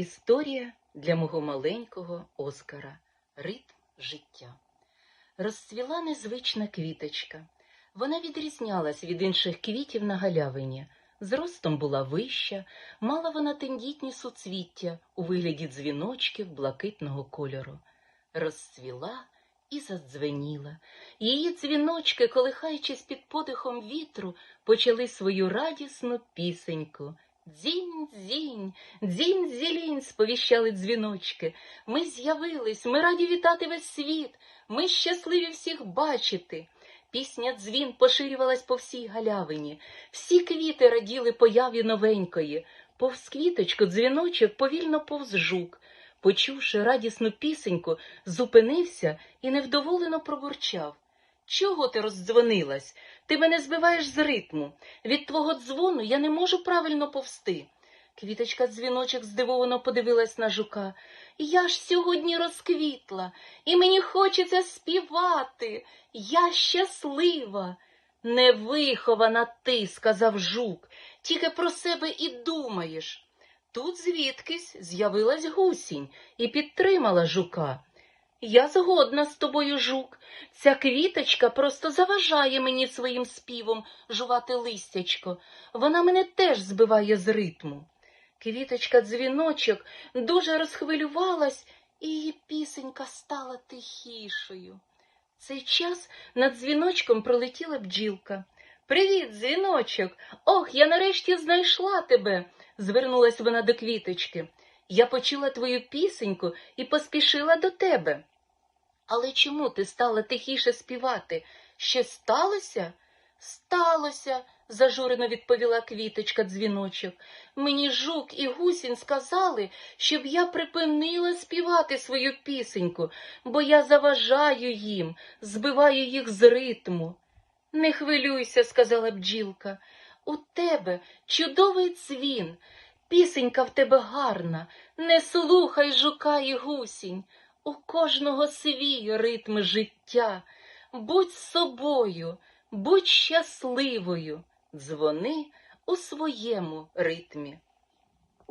Історія для мого маленького Оскара. Ритм життя. Розцвіла незвична квіточка. Вона відрізнялась від інших квітів на галявині. Зростом була вища, мала вона тендітні суцвіття у вигляді дзвіночків блакитного кольору. Розцвіла і задзвеніла. Її дзвіночки, колихаючись під подихом вітру, почали свою радісну пісеньку. Дзінь, дзінь, дзінь, зілінь, сповіщали дзвіночки. Ми з'явились, ми раді вітати весь світ, ми щасливі всіх бачити. Пісня дзвін поширювалась по всій галявині. Всі квіти раділи появі новенької. Повз квіточку дзвіночок повільно повз жук. Почувши радісну пісеньку, зупинився і невдоволено пробурчав. Чого ти роздзвонилась? Ти мене збиваєш з ритму. Від твого дзвону я не можу правильно повсти. Квіточка дзвіночок здивовано подивилась на жука. Я ж сьогодні розквітла, і мені хочеться співати. Я щаслива. Невихована ти, сказав жук, тільки про себе і думаєш. Тут звідкись з'явилась гусінь і підтримала жука. Я згодна з тобою, жук. Ця квіточка просто заважає мені своїм співом жувати листячко. Вона мене теж збиває з ритму. Квіточка дзвіночок дуже розхвилювалась, і її пісенька стала тихішою. Цей час над дзвіночком пролетіла бджілка. Привіт, дзвіночок! Ох, я нарешті знайшла тебе, звернулась вона до квіточки. Я почула твою пісеньку і поспішила до тебе. Але чому ти стала тихіше співати? Щось сталося? Сталося, зажурено відповіла квіточка дзвіночок. Мені жук і гусінь сказали, щоб я припинила співати свою пісеньку, бо я заважаю їм, збиваю їх з ритму. Не хвилюйся, сказала бджілка. У тебе чудовий дзвін, пісенька в тебе гарна, не слухай жука і гусінь. У кожного свій ритм життя. Будь собою, будь щасливою, дзвони у своєму ритмі.